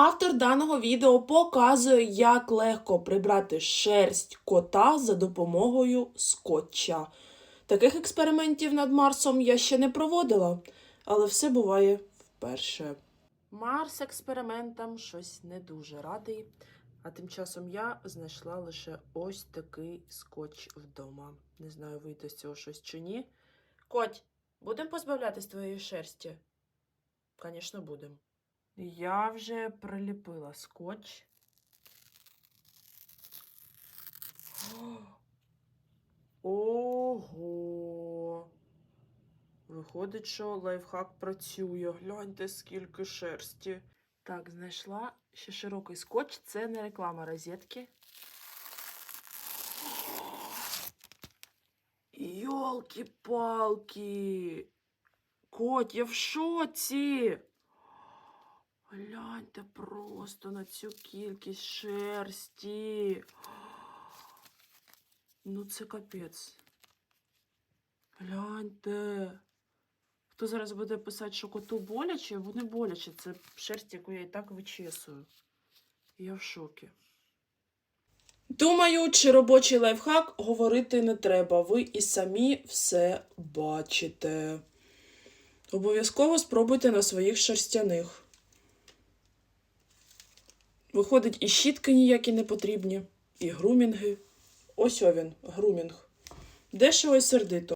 Автор даного відео показує, як легко прибрати шерсть кота за допомогою скотча. Таких експериментів над Марсом я ще не проводила, але все буває вперше. Марс експериментам щось не дуже радий, а тим часом я знайшла лише ось такий скотч вдома. Не знаю, вийде з цього щось чи ні. Коть, будемо позбавлятись твоєї шерсті? Звісно, будемо. Я вже приліпила скотч. Ого. Виходить, що лайфхак працює. Гляньте, скільки шерсті. Так, знайшла ще широкий скотч. Це не реклама розетки. Йолки-палки. Кот, я в шоці. Гляньте просто на цю кількість шерсті. Ну, це капець. Гляньте. Хто зараз буде писати, що коту боляче, не боляче. Це шерсть, яку я і так вичесую. Я в шокі. Думаю, чи робочий лайфхак говорити не треба. Ви і самі все бачите. Обов'язково спробуйте на своїх шерстяних. Виходить, і щітки ніякі не потрібні, і грумінги. Ось він, грумінг. Дешево і сердито.